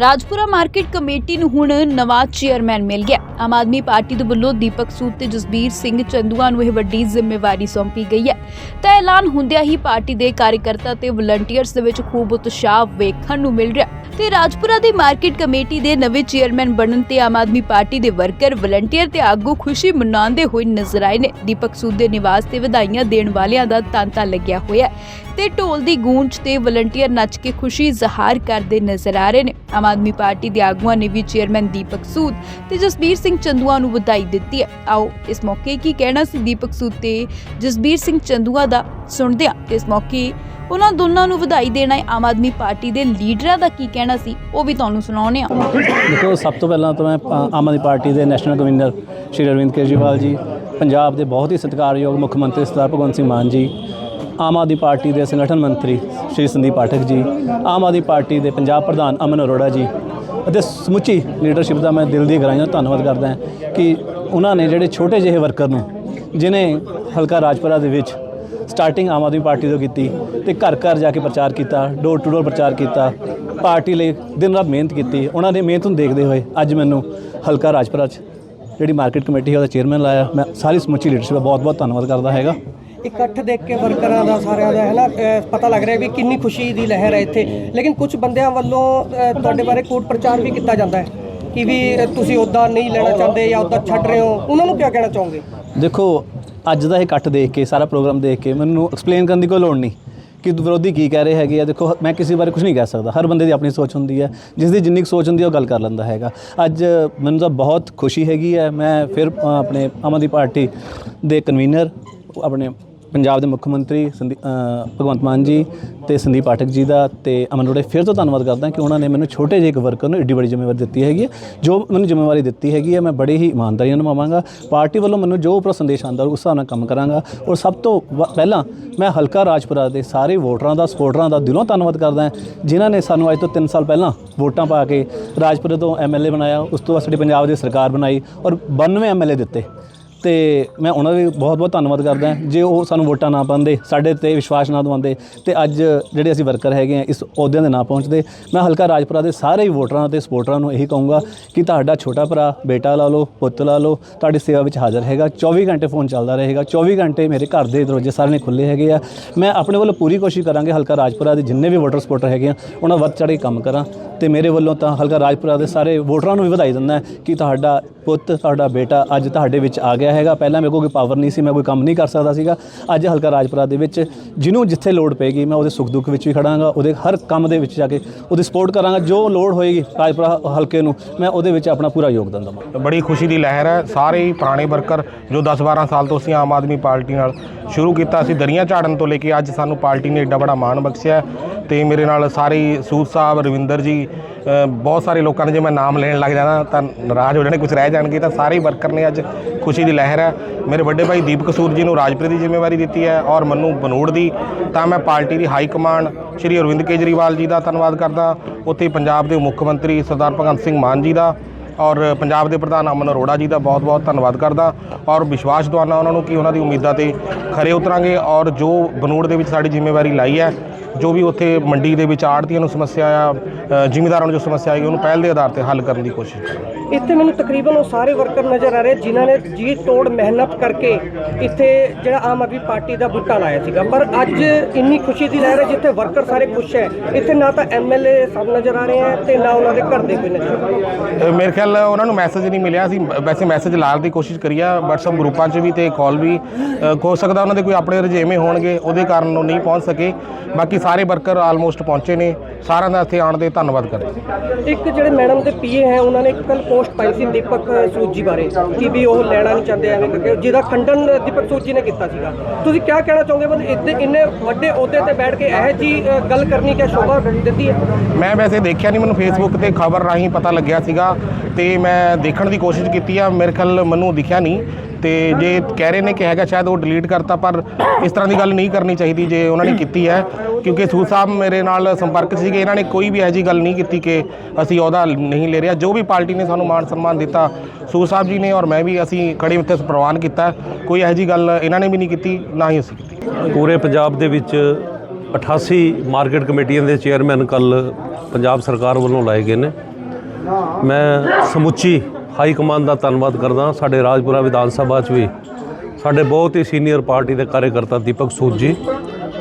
Rajpura market committee ਨੂੰ ਹੁਣ ਨਵਾਂ ਚੇਅਰਮੈਨ ਮਿਲ ਗਿਆ। ਆਮ ਆਦਮੀ ਪਾਰਟੀ ਦੇ ਵੱਲੋਂ ਦੀਪਕ ਸੂਦ ਤੇ ਜਸਬੀਰ ਸਿੰਘ ਚੰਦੂਆ ਨੂੰ ਇਹ ਵੱਡੀ ਜ਼ਿੰਮੇਵਾਰੀ ਸੌਂਪੀ ਗਈ ਹੈ। ਤਾਂ ਐਲਾਨ ਹੁੰਦਿਆਂ ਹੀ ਪਾਰਟੀ ਦੇ ਕਾਰਜਕਰਤਾ ਤੇ ਵਲੰਟੀਅਰਸ ਦੇ ਵਿੱਚ ਖੂਬ ਉਤਸ਼ਾਹ ਵੇਖਣ ਨੂੰ ਮਿਲ ਰਿਹਾ ਤੇ ਰਾਜਪੁਰਾ ਦੀ ਮਾਰਕੀਟ ਕਮੇਟੀ ਦੇ ਨਵੇਂ ਚੇਅਰਮੈਨ ਬਣਨ ਤੇ ਆਮ ਆਦਮੀ ਪਾਰਟੀ ਦੇ ਵਰਕਰ, ਵਲੰਟੀਅਰ ਤੇ ਆਗੂ ਖੁਸ਼ੀ ਮਨਾਉਂਦੇ ਹੋਏ ਨਜ਼ਰ ਆਏ ਨੇ। ਦੀਪਕ ਸੂਦ ਦੇ ਨਿਵਾਸ ਤੇ ਵਧਾਈਆਂ ਦੇਣ ਵਾਲਿਆਂ ਦਾ ਤਾਂਤਾ ਲੱਗਿਆ ਹੋਇਆ ਤੇ ਢੋਲ ਦੀ ਗੂੰਜ ਤੇ ਵਲੰਟੀਅਰ ਨੱਚ ਕੇ ਖੁਸ਼ੀ ਜ਼ਾਹਰ ਕਰਦੇ ਨਜ਼ਰ ਆ ਰਹੇ ਨੇ। ਆਮ ਆਦਮੀ ਪਾਰਟੀ ਦੇ ਆਗੂਆਂ ਨੇ ਵੀ ਚੇਅਰਮੈਨ ਦੀਪਕ ਸੂਦ ਤੇ ਜਸਬੀਰ ਸਿੰਘ ਚੰਦੂਆ ਨੂੰ ਵਧਾਈ ਦਿੱਤੀ ਹੈ। ਆਓ ਇਸ ਮੌਕੇ ਕੀ ਕਹਿਣਾ ਸੀ ਦੀਪਕ ਸੂਦ ਤੇ ਜਸਬੀਰ ਸਿੰਘ ਚੰਦੂਆ ਦਾ? ਸੁਣਦੇ ਹਾਂ ਇਸ ਮੌਕੇ ਉਹਨਾਂ ਦੋਨਾਂ ਨੂੰ ਵਧਾਈ ਦੇਣਾ ਹੈ ਆਮ ਆਦਮੀ ਪਾਰਟੀ ਦੇ ਲੀਡਰਾਂ ਦਾ ਕੀ ਕਹਿਣਾ ਸੀ ਉਹ ਵੀ ਤੁਹਾਨੂੰ ਸੁਣਾਉਣੇ ਆ ਦੇਖੋ ਸਭ ਤੋਂ ਪਹਿਲਾਂ ਤਾਂ ਮੈਂ ਅ, ਆਮ ਆਦਮੀ ਪਾਰਟੀ ਦੇ ਨੈਸ਼ਨਲ ਕਨਵੀਨਰ ਸ਼੍ਰੀ ਅਰਵਿੰਦ ਕੇਜਰੀਵਾਲ ਜੀ ਪੰਜਾਬ ਦੇ ਬਹੁਤ ਹੀ ਸਤਿਕਾਰਯੋਗ ਮੁੱਖ ਮੰਤਰੀ ਸਰਦਾਰ ਭਗਵੰਤ ਸਿੰਘ ਮਾਨ ਜੀ ਆਮ ਆਦਮੀ ਪਾਰਟੀ ਦੇ ਸੰਗਠਨ ਮੰਤਰੀ ਸ਼੍ਰੀ ਸੰਦੀਪ ਪਾਠਕ ਜੀ, ਆਮ ਆਦਮੀ ਪਾਰਟੀ ਦੇ ਪੰਜਾਬ ਪ੍ਰਧਾਨ ਅਮਨ ਅਰੋੜਾ ਜੀ ਅਤੇ ਸਮੁੱਚੀ ਲੀਡਰਸ਼ਿਪ ਦਾ ਮੈਂ ਦਿਲ ਦੀ ਗਹਿਰਾਈਆਂ ਨਾਲ ਧੰਨਵਾਦ ਕਰਦਾ ਹਾਂ ਕਿ ਉਹਨਾਂ ਨੇ ਜਿਹੜੇ ਛੋਟੇ ਜਿਹੇ ਵਰਕਰ ਨੂੰ ਜਿਨੇ ਹਲਕਾ ਰਾਜਪੁਰਾ ਦੇ ਵਿੱਚ ਸਟਾਰਟਿੰਗ ਆਮ ਆਦਮੀ ਪਾਰਟੀ ਤੋਂ ਕੀਤੀ ਤੇ ਘਰ ਘਰ ਜਾ ਕੇ ਪ੍ਰਚਾਰ ਕੀਤਾ ਡੋਰ ਟੂ ਡੋਰ ਪ੍ਰਚਾਰ ਕੀਤਾ, ਪਾਰਟੀ ਲਈ ਦਿਨ ਰਾਤ ਮਿਹਨਤ ਕੀਤੀ, ਉਹਨਾਂ ਦੀ ਮਿਹਨਤ ਨੂੰ ਦੇਖਦੇ ਹੋਏ ਅੱਜ ਮੈਨੂੰ ਹਲਕਾ ਰਾਜਪੁਰਾ 'ਚ ਜਿਹੜੀ ਮਾਰਕੀਟ ਕਮੇਟੀ ਹੈ ਉਹਦਾ ਚੇਅਰਮੈਨ ਲਾਇਆ। ਮੈਂ ਸਾਰੀ ਸਮੁੱਚੀ ਲੀਡਰਸ਼ਿਪ ਦਾ ਬਹੁਤ ਬਹੁਤ ਧੰਨਵਾਦ ਕਰਦਾ ਹੈਗਾ। ਇਕੱਠ ਦੇਖ ਕੇ ਵਰਕਰਾਂ ਦਾ ਸਾਰਿਆਂ ਦਾ ਹੈ ਨਾ ਅਹ ਪਤਾ ਲੱਗ ਰਿਹਾ ਵੀ ਕਿੰਨੀ ਖੁਸ਼ੀ ਦੀ ਲਹਿਰ ਹੈ ਇੱਥੇ। ਲੇਕਿਨ ਕੁਝ ਬੰਦਿਆਂ ਵੱਲੋਂ ਅਹ ਤੁਹਾਡੇ ਬਾਰੇ ਕੋਟ ਪ੍ਰਚਾਰ ਵੀ ਕੀਤਾ ਜਾਂਦਾ ਹੈ ਕਿ ਵੀ ਅਹ ਤੁਸੀਂ ਉੱਦਾਂ ਨਹੀਂ ਲੈਣਾ ਚਾਹੁੰਦੇ ਜਾਂ ਉੱਦਾਂ ਛੱਡ ਰਹੇ ਹੋ। ਉਹਨਾਂ ਨੂੰ ਕੀ ਕਹਿਣਾ ਚਾਹੋਗੇ? ਦੇਖੋ ਅੱਜ ਦਾ ਇਹ ਇਕੱਠ ਦੇਖ ਕੇ ਸਾਰਾ ਪ੍ਰੋਗਰਾਮ ਦੇਖ ਕੇ ਮੈਨੂੰ ਐਕਸਪਲੇਨ ਕਰਨ ਦੀ ਕੋਈ ਲੋੜ ਨਹੀਂ ਕਿ ਵਿਰੋਧੀ ਕੀ ਕਹਿ ਰਹੇ ਹੈਗੇ ਆ। ਦੇਖੋ ਮੈਂ ਕਿਸੇ ਬਾਰੇ ਕੁਝ ਨਹੀਂ ਕਹਿ ਸਕਦਾ। ਹਰ ਬੰਦੇ ਦੀ ਆਪਣੀ ਸੋਚ ਹੁੰਦੀ ਹੈ। ਜਿਸ ਦੀ ਜਿੰਨੀ ਕੁ ਸੋਚ ਹੁੰਦੀ ਹੈ ਉਹ ਗੱਲ ਕਰ ਲੈਂਦਾ ਹੈਗਾ। ਅੱਜ ਮੈਨੂੰ ਤਾਂ ਬਹੁਤ ਖੁਸ਼ੀ ਹੈਗੀ ਹੈ। ਮੈਂ ਫਿਰ ਅ, ਆਪਣੇ ਆਮ ਆਦਮੀ ਪਾਰਟੀ ਦੇ ਕਨਵੀਨਰ ਆਪਣੇ ਪੰਜਾਬ ਦੇ ਮੁੱਖ ਮੰਤਰੀ ਸੰਦੀ ਭਗਵੰਤ ਮਾਨ ਜੀ ਤੇ ਸੰਦੀਪ ਪਾਠਕ ਜੀ ਦਾ ਤੇ ਅਮਨ ਰੋੜੇ ਫਿਰ ਤੋਂ ਧੰਨਵਾਦ ਕਰਦਾ ਕਿ ਉਹਨਾਂ ਨੇ ਮੈਨੂੰ ਛੋਟੇ ਜਿਹੇ ਇੱਕ ਵਰਕਰ ਨੂੰ ਏਡੀ ਵੱਡੀ ਜ਼ਿੰਮੇਵਾਰੀ ਦਿੱਤੀ ਹੈਗੀ ਹੈ। ਜੋ ਮੈਨੂੰ ਜ਼ਿੰਮੇਵਾਰੀ ਦਿੱਤੀ ਹੈਗੀ ਹੈ, ਮੈਂ ਬੜੀ ਹੀ ਇਮਾਨਦਾਰੀ ਨਾਲ ਨਿਭਾਵਾਂਗਾ। ਪਾਰਟੀ ਵੱਲੋਂ ਮੈਨੂੰ ਜੋ ਉੱਪਰੋਂ ਸੰਦੇਸ਼ ਆਉਂਦਾ, ਉਸ ਹਿਸਾਬ ਨਾਲ ਕੰਮ ਕਰਾਂਗਾ। ਔਰ ਸਭ ਤੋਂ ਵ- ਪਹਿਲਾਂ ਮੈਂ ਹਲਕਾ ਰਾਜਪੁਰਾ ਦੇ ਸਾਰੇ ਵੋਟਰਾਂ ਦਾ ਸਪੋਰਟਰਾਂ ਦਾ ਦਿਲੋਂ ਧੰਨਵਾਦ ਕਰਦਾ ਹਾਂ, ਜਿਨ੍ਹਾਂ ਨੇ ਸਾਨੂੰ ਅੱਜ ਤੋਂ 3 ਸਾਲ ਪਹਿਲਾਂ ਵੋਟਾਂ ਪਾ ਕੇ ਰਾਜਪੁਰੇ ਤੋਂ ਐਮਐਲਏ ਬਣਾਇਆ, ਉਸ ਤੋਂ ਬਾਅਦ ਸਾਡੀ ਪੰਜਾਬ ਦੀ ਸਰਕਾਰ ਬਣਾਈ ਔਰ 92 ਐਮਐਲਏ ਦਿੱਤੇ। ਤੇ ਮੈਂ ਉਹਨਾਂ ਦਾ ਵੀ ਬਹੁਤ ਬਹੁਤ ਧੰਨਵਾਦ ਕਰਦਾ ਜੇ ਉਹ ਸਾਨੂੰ ਵੋਟਾਂ ਨਾ ਪਾਉਂਦੇ, ਸਾਡੇ ਤੇ ਵਿਸ਼ਵਾਸ ਨਾ ਦਵਾਉਂਦੇ, ਤੇ ਅੱਜ ਜਿਹੜੇ ਅਸੀਂ ਵਰਕਰ ਹੈਗੇ ਆ ਇਸ ਅਹੁਦਿਆਂ ਦੇ ਨਾ ਪਹੁੰਚਦੇ। ਮੈਂ ਹਲਕਾ ਰਾਜਪੁਰਾ ਦੇ ਸਾਰੇ ਹੀ ਵੋਟਰਾਂ ਤੇ ਸਪੋਰਟਰਾਂ ਨੂੰ ਇਹੀ ਕਹੂੰਗਾ ਕਿ ਤੁਹਾਡਾ ਛੋਟਾ ਭਰਾ, ਬੇਟਾ ਲਾ ਲਓ, ਪੁੱਤ ਲਾ ਲਓ, ਤੁਹਾਡੀ ਸੇਵਾ ਵਿੱਚ ਹਾਜ਼ਰ ਹੈਗਾ 24 ਘੰਟੇ ਫੋਨ ਚੱਲਦਾ ਰਹੇਗਾ। 24 ਘੰਟੇ ਮੇਰੇ ਘਰ ਦੇ ਦਰਵਾਜ਼ੇ ਸਾਰੇ ਨੇ ਖੁੱਲੇ ਹੈਗੇ ਆ। ਮੈਂ ਆਪਣੇ ਵੱਲੋਂ ਪੂਰੀ ਕੋਸ਼ਿਸ਼ ਕਰਾਂਗੇ ਹਲਕਾ ਰਾਜਪੁਰਾ ਦੇ ਜਿੰਨੇ ਵੀ ਵੋਟਰ ਸਪੋਰਟਰ ਹੈਗੇ ਆ, ਉਹਨਾਂ ਵੱਧ ਚੜ੍ਹ ਕੇ ਕੰਮ ਕਰਾਂ। ਤੇ ਮੇਰੇ ਵੱਲੋਂ ਤਾਂ ਹਲਕਾ ਰਾਜਪੁਰਾ ਦੇ ਸਾਰੇ ਵੋਟਰਾਂ ਨੂੰ ਵੀ ਵਧਾਈ ਦਿੰਦਾ ਕਿ ਤੁਹਾਡਾ ਪੁੱਤ, ਤੁਹਾਡਾ ਬੇਟਾ ਅੱਜ ਤੁਹਾਡੇ ਵਿੱਚ ਆ ਗਿਆ। ਹੈਗਾ। ਪਹਿਲਾਂ ਮੇਰੇ ਕੋਲ ਕੋਈ ਪਾਵਰ ਨਹੀਂ ਸੀ, ਮੈਂ ਕੋਈ ਕੰਮ ਨਹੀਂ ਕਰ ਸਕਦਾ ਸੀਗਾ। ਅੱਜ ਹਲਕਾ ਰਾਜਪੁਰਾ ਦੇ ਵਿੱਚ ਜਿਹਨੂੰ ਜਿੱਥੇ ਲੋੜ ਪਏਗੀ, ਮੈਂ ਉਹਦੇ ਸੁੱਖ ਦੁੱਖ ਵਿੱਚ ਵੀ ਖੜਾਂਗਾ, ਉਹਦੇ ਹਰ ਕੰਮ ਦੇ ਵਿੱਚ ਜਾ ਕੇ ਉਹਦੀ ਸਪੋਰਟ ਕਰਾਂਗਾ। ਜੋ ਲੋੜ ਹੋਏਗੀ ਰਾਜਪੁਰਾ ਹਲਕੇ ਨੂੰ, ਮੈਂ ਉਹਦੇ ਵਿੱਚ ਆਪਣਾ ਪੂਰਾ ਯੋਗਦਾਨ ਦਵਾਂਗਾ ਬੜੀ ਖੁਸ਼ੀ ਦੀ ਲਹਿਰ ਹੈ। ਸਾਰੇ ਹੀ ਪੁਰਾਣੇ ਵਰਕਰ ਜੋ 10-12 ਸਾਲ ਤੋਂ ਅਸੀਂ ਆਮ ਆਦਮੀ ਪਾਰਟੀ ਨਾਲ ਸ਼ੁਰੂ ਕੀਤਾ ਸੀ, ਦਰੀਆਂ ਝਾੜਨ ਤੋਂ ਲੈ ਕੇ ਅੱਜ ਸਾਨੂੰ ਪਾਰਟੀ ਨੇ ਏਡਾ ਬੜਾ ਮਾਣ ਬਖਸ਼ਿਆ ਤੇ ਮੇਰੇ ਨਾਲ ਸਾਰੇ ਸੂਦ ਸਾਹਿਬ, ਰਵਿੰਦਰ ਜੀ ਬਹੁਤ ਸਾਰੇ ਲੋਕਾਂ ਨੇ ਜੇ ਮੈਂ ਨਾਮ ਲੈਣ ਲੱਗ ਜਾਣਾ ਤਾਂ ਨਾਰਾਜ਼ ਹੋ ਜਾਣੇ ਕੁਝ ਰਹਿ ਜਾਣਗੇ, ਤਾਂ ਸਾਰੇ ਵਰਕਰ ਨੇ ਅੱਜ ਖੁਸ਼ੀ ਦੀ ਲਹਿਰ ਹੈ। ਮੇਰੇ ਵੱਡੇ ਭਾਈ ਦੀਪ ਕਸੂਰ ਜੀ ਨੂੰ ਰਾਜਪ੍ਰੀਤ ਦੀ ਜ਼ਿੰਮੇਵਾਰੀ ਦਿੱਤੀ ਹੈ ਔਰ ਮੈਨੂੰ ਬਨੋੜ ਦੀ, ਤਾਂ ਮੈਂ ਪਾਰਟੀ ਦੀ ਹਾਈ ਕਮਾਂਡ ਸ਼੍ਰੀ ਅਰਵਿੰਦ ਕੇਜਰੀਵਾਲ ਜੀ ਦਾ ਧੰਨਵਾਦ ਕਰਦਾ। ਉੱਥੇ ਪੰਜਾਬ ਦੇ ਮੁੱਖ ਮੰਤਰੀ ਸਰਦਾਰ ਭਗਵੰਤ ਸਿੰਘ ਮਾਨ ਜੀ ਦਾ ਔਰ ਪੰਜਾਬ ਦੇ ਪ੍ਰਧਾਨ ਅਮਨ ਅਰੋੜਾ ਜੀ ਦਾ ਬਹੁਤ-ਬਹੁਤ ਧੰਨਵਾਦ ਕਰਦਾ ਔਰ ਵਿਸ਼ਵਾਸ ਦਵਾਨਾ ਉਹਨਾਂ ਨੂੰ ਕਿ ਉਹਨਾਂ ਦੀ ਉਮੀਦਾਂ ਤੇ ਖਰੇ ਉਤਰਾਂਗੇ ਔਰ ਜੋ ਬਨੂੜ ਦੇ ਵਿੱਚ ਸਾਡੀ ਜ਼ਿੰਮੇਵਾਰੀ ਲਾਈ ਹੈ ਜੋ ਵੀ ਉੱਥੇ ਮੰਡੀ ਦੇ ਵਿੱਚ ਆੜਤੀਆਂ ਨੂੰ ਸਮੱਸਿਆ ਆ ਜ਼ਿਮੀਂਦਾਰਾਂ ਨੂੰ ਜੋ ਸਮੱਸਿਆ ਆਈ ਉਹਨੂੰ ਪਹਿਲ ਦੇ ਆਧਾਰ ਤੇ ਹੱਲ ਕਰਨ ਦੀ ਕੋਸ਼ਿਸ਼ ਕਰਾਂਗੇ। ਇੱਥੇ ਮੈਨੂੰ ਤਕਰੀਬਨ ਉਹ ਸਾਰੇ ਵਰਕਰ ਨਜ਼ਰ ਆ ਰਹੇ ਜਿਨ੍ਹਾਂ ਨੇ ਜੀ ਤੋੜ ਮਿਹਨਤ ਕਰਕੇ ਇੱਥੇ ਜਿਹੜਾ ਆਮ ਆਦਮੀ ਪਾਰਟੀ ਦਾ ਬੂਟਾ ਲਾਇਆ ਸੀਗਾ। ਪਰ ਅੱਜ ਇੰਨੀ ਖੁਸ਼ੀ ਦੀ ਲਹਿਰ ਹੈ ਜਿੱਥੇ ਵਰਕਰ ਸਾਰੇ ਖੁਸ਼ ਹੈ। ਇੱਥੇ ਨਾ ਤਾਂ ਐਮਐਲਏ ਸਭ ਨਜ਼ਰ ਆ ਰਹੇ ਹੈ ਤੇ ਨਾ ਉਹਨਾਂ ਦੇ ਘਰ ਦੇ ਕੋਈ ਨਜ਼ਰ ਆ ਰਹੇ। ਮੇਰੇ ਖਿਆਲ ਉਹਨਾਂ ਨੂੰ ਮੈਸੇਜ ਨਹੀਂ ਮਿਲਿਆ। ਸੀ ਵੈਸੇ ਮੈਸੇਜ ਲਾਉਣ ਦੀ ਕੋਸ਼ਿਸ਼ ਕਰੀ ਆ WhatsApp ਗਰੁੱਪਾਂ 'ਚ ਵੀ ਤੇ ਕਾਲ ਵੀ ਅ, ਹੋ ਸਕਦਾ ਉਹਨਾਂ ਦੇ ਕੋਈ ਆਪਣੇ ਰਜੇਵੇਂ ਹੋਣਗੇ ਉਹਦੇ ਕਾਰਨ ਉਹ ਨਹੀਂ ਪਹੁੰਚ ਸਕੇ। ਬਾਕੀ ਸਾਰੇ ਵਰਕਰ ਆਲਮੋਸਟ ਪਹੁੰਚੇ ਨੇ। ਸਾਰਿਆਂ ਦਾ ਇੱਥੇ ਆਉਣ ਦੇ ਧੰਨਵਾਦ ਕਰਦੇ ਇੱਕ ਜਿਹੜੇ ਮੈਡਮ ਦੇ ਪੀਏ ਹੈ ਉਹਨਾਂ ਨੇ ਕੱਲ ਪੋਸਟ ਪਾਈ ਸੀ ਦੀਪਕ ਸੂਦ ਜੀ ਬਾਰੇ ਕਿ ਵੀ ਉਹ ਲੈਣਾ ਨਹੀਂ ਚਾਹੁੰਦੇ ਐਵੇਂ ਕਰਕੇ। ਜਿਹਦਾ ਖੰਡਨ ਦੀਪਕ ਸੂਦ ਜੀ ਨੇ ਕੀਤਾ ਸੀਗਾ। ਤੁਸੀਂ ਕੀ ਕਹਿਣਾ ਚਾਹੋਗੇ? ਮਤਲਬ ਇੱਥੇ ਇੰਨੇ ਵੱਡੇ ਅਹੁਦੇ ਤੇ ਬੈਠ ਕੇ ਇਹ ਜੀ ਅ, ਗੱਲ ਕਰਨੀ ਕਿ ਸ਼ੋਭਾ ਦਿੰਦੀ ਹੈ? ਮੈਂ ਵੈਸੇ ਦੇਖਿਆ ਨਹੀਂ ਮੈਨੂੰ ਫੇਸਬੁੱਕ ਤੇ ਖਬਰ ਰਾਹੀਂ ਪਤਾ ਲੱਗਿਆ ਸੀਗਾ। ਤੇ ਮੈਂ ਦੇਖਣ ਦੀ ਕੋਸ਼ਿਸ਼ ਕੀਤੀ ਆ, ਮੇਰੇ ਖਿਆਲ ਮੈਨੂੰ ਦਿਖਿਆ ਨਹੀਂ। ਤੇ ਜੇ ਕਹਿ ਰਹੇ ਨੇ ਕਿ ਹੈਗਾ ਸ਼ਾਇਦ ਉਹ ਡਿਲੀਟ ਕਰਤਾ, ਪਰ ਇਸ ਤਰ੍ਹਾਂ ਦੀ ਗੱਲ ਨਹੀਂ ਕਰਨੀ ਚਾਹੀਦੀ ਜੇ ਉਹਨਾਂ ਨੇ ਕੀਤੀ ਹੈ। ਕਿਉਂਕਿ ਸੂਦ ਸਾਹਿਬ ਮੇਰੇ ਨਾਲ ਸੰਪਰਕ 'ਚ ਸੀਗੇ ਇਹਨਾਂ ਨੇ ਕੋਈ ਵੀ ਇਹੋ ਜਿਹੀ ਗੱਲ ਨਹੀਂ ਕੀਤੀ ਕਿ ਅਸੀਂ ਉਹਦਾ ਨਹੀਂ ਲੈ ਰਿਹਾ। ਜੋ ਵੀ ਪਾਰਟੀ ਨੇ ਸਾਨੂੰ ਮਾਣ ਸਨਮਾਨ ਦਿੱਤਾ ਸੂਦ ਸਾਹਿਬ ਜੀ ਨੇ ਔਰ ਮੈਂ ਵੀ ਅਸੀਂ ਖੜੇ ਉੱਤੇ ਪ੍ਰਵਾਨ ਕੀਤਾ। ਕੋਈ ਇਹੋ ਜਿਹੀ ਗੱਲ ਇਹਨਾਂ ਨੇ ਵੀ ਨਹੀਂ ਕੀਤੀ, ਨਾ ਹੀ ਅਸੀਂ ਕੀਤੀ। ਪੂਰੇ ਪੰਜਾਬ ਦੇ ਵਿੱਚ 88 ਮਾਰਕੀਟ ਕਮੇਟੀਆਂ ਦੇ ਚੇਅਰਮੈਨ ਕੱਲ ਪੰਜਾਬ ਸਰਕਾਰ ਵੱਲੋਂ ਲਾਏ ਗਏ ਨੇ। ਮੈਂ ਸਮੁੱਚੀ ਹਾਈ ਕਮਾਂਡ ਦਾ ਧੰਨਵਾਦ ਕਰਦਾ ਸਾਡੇ ਰਾਜਪੁਰਾ ਵਿਧਾਨ ਸਭਾ 'ਚ ਵੀ ਸਾਡੇ ਬਹੁਤ ਹੀ ਸੀਨੀਅਰ ਪਾਰਟੀ ਦੇ ਕਾਰਜਕਰਤਾ ਦੀਪਕ ਸੂਦ ਜੀ,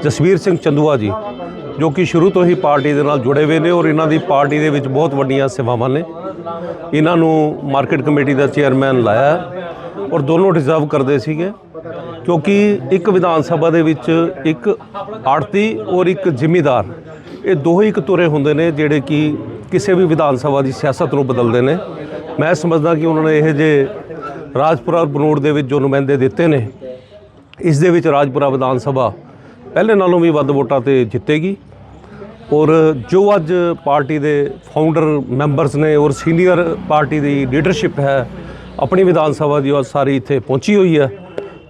ਜਸਵੀਰ ਸਿੰਘ ਚੰਦੂਆ ਜੀ, ਜੋ ਕਿ ਸ਼ੁਰੂ ਤੋਂ ਹੀ ਪਾਰਟੀ ਦੇ ਨਾਲ ਜੁੜੇ ਹੋਏ ਨੇ ਔਰ ਇਹਨਾਂ ਦੀ ਪਾਰਟੀ ਦੇ ਵਿੱਚ ਬਹੁਤ ਵੱਡੀਆਂ ਸੇਵਾਵਾਂ ਨੇ। ਇਹਨਾਂ ਨੂੰ ਮਾਰਕੀਟ ਕਮੇਟੀ ਦਾ ਚੇਅਰਮੈਨ ਲਾਇਆ ਔਰ ਦੋਨੋਂ ਡਿਜ਼ਰਵ ਕਰਦੇ ਸੀਗੇ ਕਿਉਂਕਿ ਇੱਕ ਵਿਧਾਨ ਸਭਾ ਦੇ ਵਿੱਚ ਇੱਕ ਆੜਤੀ ਔਰ ਇੱਕ ਜ਼ਿਮੀਦਾਰ, ਇਹ ਦੋ ਹੀ ਇੱਕ ਤੁਰੇ ਹੁੰਦੇ ਨੇ ਜਿਹੜੇ ਕਿ ਕਿਸੇ ਵੀ ਵਿਧਾਨ ਸਭਾ ਦੀ ਸਿਆਸਤ ਨੂੰ ਬਦਲਦੇ ਨੇ। ਮੈਂ ਸਮਝਦਾ ਕਿ ਉਹਨਾਂ ਨੇ ਇਹ ਜੇ ਰਾਜਪੁਰਾ ਔਰ ਬਨੋੜ ਦੇ ਵਿੱਚ ਜੋ ਨੁਮਾਇੰਦੇ ਦਿੱਤੇ ਨੇ, ਇਸ ਦੇ ਵਿੱਚ ਰਾਜਪੁਰਾ ਵਿਧਾਨ ਸਭਾ ਪਹਿਲੇ ਨਾਲੋਂ ਵੀ ਵੱਧ ਵੋਟਾਂ ਤੇ ਜਿੱਤੇਗੀ। ਔਰ ਜੋ ਅੱਜ ਪਾਰਟੀ ਦੇ ਫਾਊਂਡਰ ਮੈਂਬਰਸ ਨੇ ਔਰ ਸੀਨੀਅਰ ਪਾਰਟੀ ਦੀ ਲੀਡਰਸ਼ਿਪ ਹੈ, ਆਪਣੀ ਵਿਧਾਨ ਸਭਾ ਦੀ ਉਹ ਸਾਰੀ ਇੱਥੇ ਪਹੁੰਚੀ ਹੋਈ ਹੈ।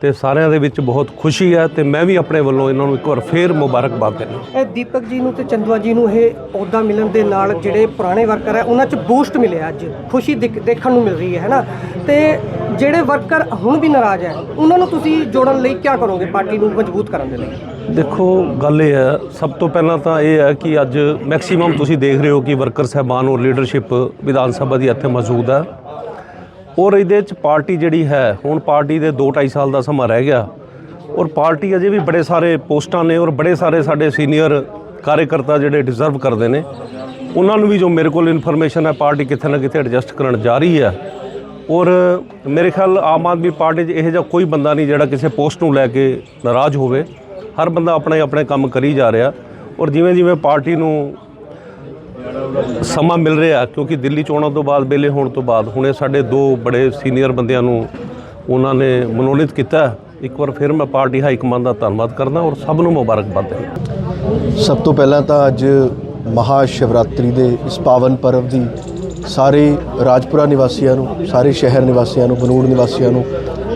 ਤੇ ਸਾਰਿਆਂ ਦੇ ਵਿੱਚ ਬਹੁਤ ਖੁਸ਼ੀ ਹੈ ਤੇ ਮੈਂ ਵੀ ਆਪਣੇ ਵੱਲੋਂ ਇਹਨਾਂ ਨੂੰ ਇੱਕ ਵਾਰ ਫੇਰ ਮੁਬਾਰਕਬਾਦ ਦਿੰਦਾ ਇਹ ਦੀਪਕ ਜੀ ਨੂੰ ਤੇ ਚੰਦੂਆ ਜੀ ਨੂੰ ਇਹ ਅਹੁਦਾ ਮਿਲਣ ਦੇ ਨਾਲ ਜਿਹੜੇ ਪੁਰਾਣੇ ਵਰਕਰ ਹੈ ਉਹਨਾਂ 'ਚ ਬੂਸਟ ਮਿਲਿਆ ਅੱਜ। ਖੁਸ਼ੀ ਦਿਖ- ਦੇਖਣ ਨੂੰ ਮਿਲ ਰਹੀ ਹੈ ਹੈਨਾ? ਤੇ ਜਿਹੜੇ ਵਰਕਰ ਹੁਣ ਵੀ ਨਾਰਾਜ਼ ਹੈ ਉਹਨਾਂ ਨੂੰ ਤੁਸੀਂ ਜੋੜਨ ਲਈ ਕੀ ਕਰੋਗੇ ਪਾਰਟੀ ਨੂੰ ਮਜ਼ਬੂਤ ਕਰਨ ਦੇ ਲਈ? ਦੇਖੋ ਗੱਲ ਇਹ ਹੈ ਸਭ ਤੋਂ ਪਹਿਲਾਂ ਤਾਂ ਇਹ ਹੈ ਕਿ ਅੱਜ ਮੈਕਸਿਮਮ ਤੁਸੀਂ ਦੇਖ ਰਹੇ ਹੋ ਕਿ ਵਰਕਰ ਸਹਿਬਾਨ ਔਰ ਲੀਡਰਸ਼ਿਪ ਵਿਧਾਨ ਸਭਾ ਦੀ ਇੱਥੇ ਮੌਜੂਦ ਹੈ। ਔਰ ਇਹਦੇ ਚ ਪਾਰਟੀ ਜਿਹੜੀ ਹੈ, ਹੁਣ ਪਾਰਟੀ ਦੇ 2.5 ਸਾਲ ਦਾ ਸਮਾਂ ਰਹਿ ਗਿਆ। ਔਰ ਪਾਰਟੀ ਅਜੇ ਵੀ ਬੜੇ ਸਾਰੇ ਪੋਸਟਾਂ ਨੇ ਔਰ ਬੜੇ ਸਾਰੇ ਸਾਡੇ ਸੀਨੀਅਰ ਕਾਰਜਕਰਤਾ ਜਿਹੜੇ ਡਿਜ਼ਰਵ ਕਰਦੇ ਨੇ। ਉਹਨਾਂ ਨੂੰ ਵੀ ਜੋ ਮੇਰੇ ਕੋਲ ਇਨਫੋਰਮੇਸ਼ਨ ਹੈ, ਪਾਰਟੀ ਕਿਤੇ ਨਾ ਕਿਤੇ ਐਡਜਸਟ ਕਰਨ ਜਾ ਰਹੀ ਹੈ। ਔਰ ਮੇਰੇ ਖਿਆਲ ਆਮ ਆਦਮੀ ਪਾਰਟੀ 'ਚ ਇਹੋ ਜਿਹਾ ਕੋਈ ਬੰਦਾ ਨਹੀਂ ਜਿਹੜਾ ਕਿਸੇ ਪੋਸਟ ਨੂੰ ਲੈ ਕੇ ਨਾਰਾਜ਼ ਹੋਵੇ। ਹਰ ਬੰਦਾ ਆਪਣੇ ਆਪਣੇ ਕੰਮ ਕਰੀ ਜਾ ਰਿਹਾ। ਔਰ ਜਿਵੇਂ ਜਿਵੇਂ ਪਾਰਟੀ ਨੂੰ ਸਮਾਂ ਮਿਲ ਰਿਹਾ ਕਿਉਂਕਿ ਦਿੱਲੀ ਚੋਣਾਂ ਤੋਂ ਬਾਅਦ ਵੇਲੇ ਹੋਣ ਤੋਂ ਬਾਅਦ, ਹੁਣੇ ਸਾਡੇ ਦੋ ਬੜੇ ਸੀਨੀਅਰ ਬੰਦਿਆਂ ਨੂੰ ਉਹਨਾਂ ਨੇ ਮਨੋਨੀਤ ਕੀਤਾ ਇੱਕ ਵਾਰ ਫਿਰ ਮੈਂ ਪਾਰਟੀ ਹਾਈ ਕਮਾਂਡ ਦਾ ਧੰਨਵਾਦ ਕਰਦਾ ਔਰ ਸਭ ਨੂੰ ਮੁਬਾਰਕਬਾਦ ਦਿੰਦਾ ਸਭ ਤੋਂ ਪਹਿਲਾਂ ਤਾਂ ਅੱਜ ਮਹਾ ਸ਼ਿਵਰਾਤਰੀ ਦੇ ਇਸ ਪਾਵਨ ਪਰਵ ਦੀ ਸਾਰੇ ਰਾਜਪੁਰਾ ਨਿਵਾਸੀਆਂ ਨੂੰ, ਸਾਰੇ ਸ਼ਹਿਰ ਨਿਵਾਸੀਆਂ ਨੂੰ, ਬਨੂੜ ਨਿਵਾਸੀਆਂ ਨੂੰ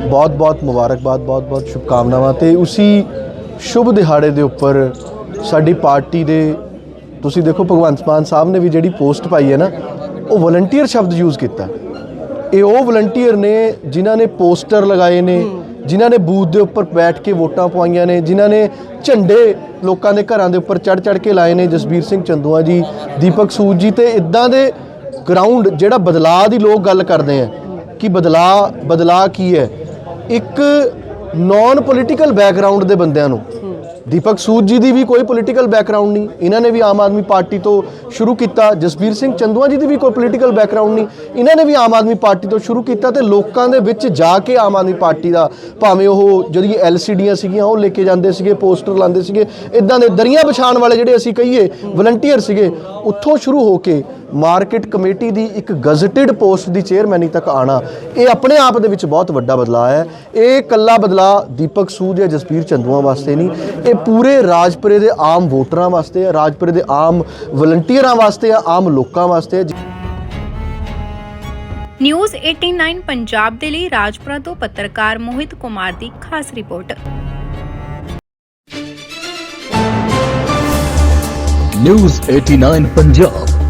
ਬਹੁਤ-ਬਹੁਤ ਮੁਬਾਰਕਬਾਦ ਬਹੁਤ-ਬਹੁਤ ਸ਼ੁਭਕਾਮਨਾਵਾਂ ਤੇ ਉਸੀ ਸ਼ੁਭ ਦਿਹਾੜੇ ਦੇ ਉੱਪਰ ਸਾਡੀ ਪਾਰਟੀ ਦੇ ਤੁਸੀਂ ਦੇਖੋ ਭਗਵੰਤ ਮਾਨ ਸਾਹਿਬ ਨੇ ਵੀ ਜਿਹੜੀ ਪੋਸਟ ਪਾਈ ਹੈ ਨਾ, ਉਹ ਵਲੰਟੀਅਰ ਸ਼ਬਦ ਯੂਜ਼ ਕੀਤਾ। ਇਹ ਉਹ ਵਲੰਟੀਅਰ ਨੇ ਜਿਨ੍ਹਾਂ ਨੇ ਪੋਸਟਰ ਲਗਾਏ ਨੇ, ਜਿਨ੍ਹਾਂ ਨੇ ਬੂਥ ਦੇ ਉੱਪਰ ਬੈਠ ਕੇ ਵੋਟਾਂ ਪਵਾਈਆਂ ਨੇ, ਜਿਨ੍ਹਾਂ ਨੇ ਝੰਡੇ ਲੋਕਾਂ ਦੇ ਘਰਾਂ ਦੇ ਉੱਪਰ ਚੜ ਚੜ ਕੇ ਲਾਏ ਨੇ, ਜਸਬੀਰ ਸਿੰਘ ਚੰਦੂਆ ਜੀ, ਦੀਪਕ ਸੂਦ ਜੀ ਤੇ ਇਦਾਂ ਦੇ ਗਰਾਊਂਡ ਜਿਹੜਾ ਬਦਲਾਅ ਦੀ ਲੋਕ ਗੱਲ ਕਰਦੇ ਆ, ਕਿ ਬਦਲਾਅ ਬਦਲਾਅ ਕੀ ਹੈ? ਇੱਕ ਨਾਨ ਪੋਲੀਟੀਕਲ ਬੈਕਗ੍ਰਾਉਂਡ ਦੇ ਬੰਦਿਆਂ ਨੂੰ ਦੀਪਕ ਸੂਦ ਜੀ ਦੀ ਵੀ ਕੋਈ ਪੋਲੀਟੀਕਲ ਬੈਕਗ੍ਰਾਉਂਡ ਨਹੀਂ। ਇਹਨਾਂ ਨੇ ਵੀ ਆਮ ਆਦਮੀ ਪਾਰਟੀ ਤੋਂ ਸ਼ੁਰੂ ਕੀਤਾ। ਜਸਬੀਰ ਸਿੰਘ ਚੰਦੂਆ ਜੀ ਦੀ ਵੀ ਕੋਈ ਪੋਲੀਟੀਕਲ ਬੈਕਗ੍ਰਾਉਂਡ ਨਹੀਂ। ਇਹਨਾਂ ਨੇ ਵੀ ਆਮ ਆਦਮੀ ਪਾਰਟੀ ਤੋਂ ਸ਼ੁਰੂ ਕੀਤਾ ਤੇ ਲੋਕਾਂ ਦੇ ਵਿੱਚ ਜਾ ਕੇ ਆਮ ਆਦਮੀ ਪਾਰਟੀ ਦਾ ਭਾਵੇਂ ਉਹ ਜਿਹੜੀ ਐਲਸੀਡੀਆਂ ਸੀਗੀਆਂ, ਉਹ ਲੈ ਕੇ ਜਾਂਦੇ ਸੀਗੇ, ਪੋਸਟਰ ਲਾਉਂਦੇ ਸੀਗੇ। ਇਦਾਂ ਦੇ ਦਰੀਆਂ ਵਿਛਾਉਣ ਵਾਲੇ ਜਿਹੜੇ ਅਸੀਂ ਕਹੀਏ ਵਲੰਟੀਅਰ ਸੀਗੇ, ਉੱਥੋਂ ਸ਼ੁਰੂ ਹੋ ਕੇ ਮਾਰਕੀਟ ਕਮੇਟੀ ਦੀ ਇੱਕ ਗਜ਼ਟਿਡ ਪੋਸਟ ਦੀ ਚੇਅਰਮੈਨੀ ਤੱਕ ਆਣਾ ਇਹ ਆਪਣੇ ਆਪ ਦੇ ਵਿੱਚ ਬਹੁਤ ਵੱਡਾ ਬਦਲਾਅ ਹੈ। ਇਹ ਕੱਲਾ ਬਦਲਾਅ ਦੀਪਕ ਸੂਦ ਜਾਂ ਜਸਬੀਰ ਚੰਦੂਆ ਵਾਸਤੇ ਨਹੀਂ ਇਹ ਪੂਰੇ ਰਾਜਪੁਰੇ ਦੇ ਆਮ ਵੋਟਰਾਂ ਵਾਸਤੇ ਹੈ ਰਾਜਪੁਰੇ ਦੇ ਆਮ ਵਲੰਟੀਅਰਾਂ ਵਾਸਤੇ ਹੈ ਆਮ ਲੋਕਾਂ ਵਾਸਤੇ ਹੈ। ਨਿਊਜ਼ 89 ਪੰਜਾਬ ਦੇ ਲਈ ਰਾਜਪੁਰਾ ਤੋਂ ਪੱਤਰਕਾਰ ਮੋਹਿਤ ਕੁਮਾਰ ਦੀ ਖਾਸ ਰਿਪੋਰਟ। ਨਿਊਜ਼ 89 ਪੰਜਾਬ।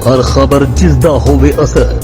ਹਰ ਖਬਰ ਜਿਸ ਦਾ ਹੋਵੇ ਅਸਰ